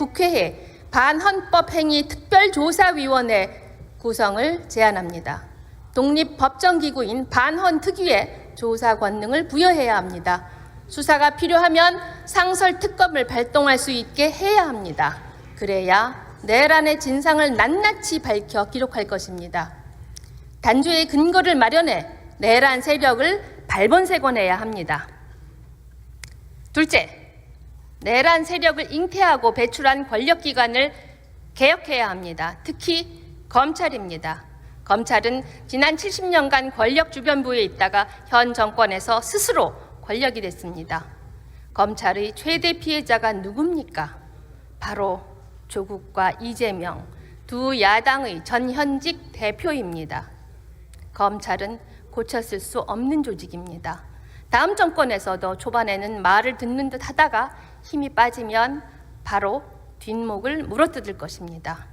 국회에 반헌법 행위 특별조사위원회 구성을 제안합니다. 독립법정기구인 반헌특위에 조사 권능을 부여해야 합니다. 수사가 필요하면 상설 특검을 발동할 수 있게 해야 합니다. 그래야 내란의 진상을 낱낱이 밝혀 기록할 것입니다. 단죄의 근거를 마련해 내란 세력을 발본색원해야 합니다. 둘째, 내란 세력을 잉태하고 배출한 권력기관을 개혁해야 합니다. 특히 검찰입니다. 검찰은 지난 70년간 권력 주변부에 있다가 현 정권에서 스스로 권력이 됐습니다. 검찰의 최대 피해자가 누굽니까? 바로 조국과 이재명 두 야당의 전현직 대표입니다. 검찰은 고쳤을 수 없는 조직입니다. 다음 정권에서도 초반에는 말을 듣는 듯 하다가 힘이 빠지면 바로 뒷목을 물어뜯을 것입니다.